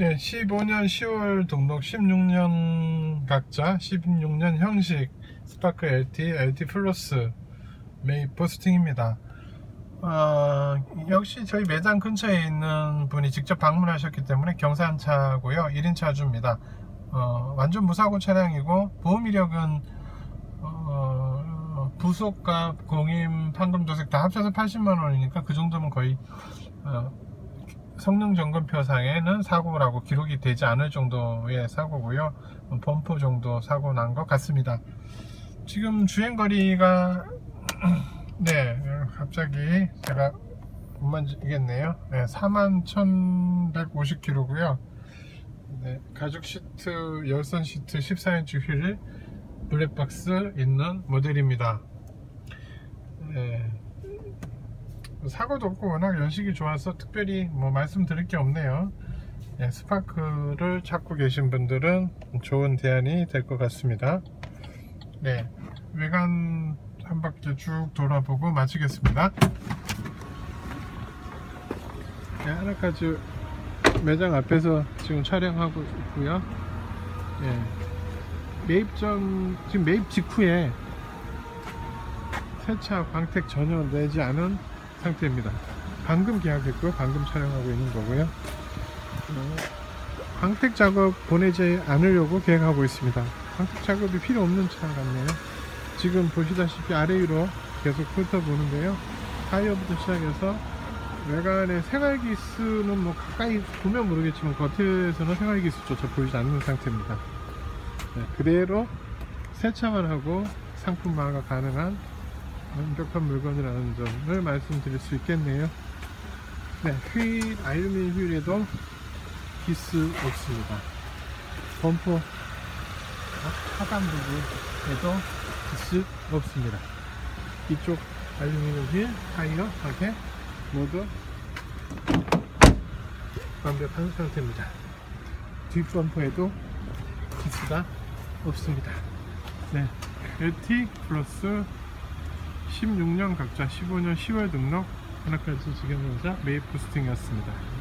네, 15년 10월 등록 16년 각자 16년 형식 스파크 LT, LT 플러스 매입 포스팅입니다. 어, 역시 저희 매장 근처에 있는 분이 직접 방문하셨기 때문에 경산차고요. 1인차 주입니다. 어, 완전 무사고 차량이고 보험 이력은 어, 부속값, 공임, 판금도색 다 합쳐서 80만 원이니까 그 정도면 거의 어, 성능 점검표상에는 사고라고 기록이 되지 않을 정도의 사고고요. 범퍼 정도 사고 난 것 같습니다. 지금 주행 거리가 네 갑자기 제가 못 만지겠네요. 네, 41,150km고요. 네, 가죽 시트, 열선 시트 14인치 휠 블랙박스 있는 모델입니다. 네, 사고도 없고 워낙 연식이 좋아서 특별히 뭐 말씀드릴 게 없네요. 네, 스파크를 찾고 계신 분들은 좋은 대안이 될 것 같습니다. 네, 외관 한 바퀴 쭉 돌아보고 마치겠습니다. 네, 하나까지 매장 앞에서 지금 촬영하고 있고요. 예, 매입 전 지금 매입 직후에 세차 광택 전혀 내지 않은 상태입니다. 방금 계약했고요. 방금 촬영하고 있는 거고요. 어, 광택 작업 보내지 않으려고 계획하고 있습니다. 광택 작업이 필요 없는 차 같네요. 지금 보시다시피 아래 위로 계속 훑어보는데요. 타이어부터 시작해서 외관에 생활기스는 뭐 가까이 보면 모르겠지만 겉에서는 생활기스조차 보이지 않는 상태입니다. 네, 그대로 세차만 하고 상품화가 가능한 완벽한 물건이라는 점을 말씀드릴 수 있겠네요. 네, 휠, 알루미늄 휠에도 기스 없습니다. 범퍼 하단 부분에도 기스 없습니다. 이쪽 알루미늄 휠, 타이어, 가게 모두 완벽한 상태입니다. 뒷범퍼에도 기스가 없습니다. 네, LT 플러스 16년 각자 15년 10월 등록 하나까지 지금 현자 매입 부스팅이었습니다.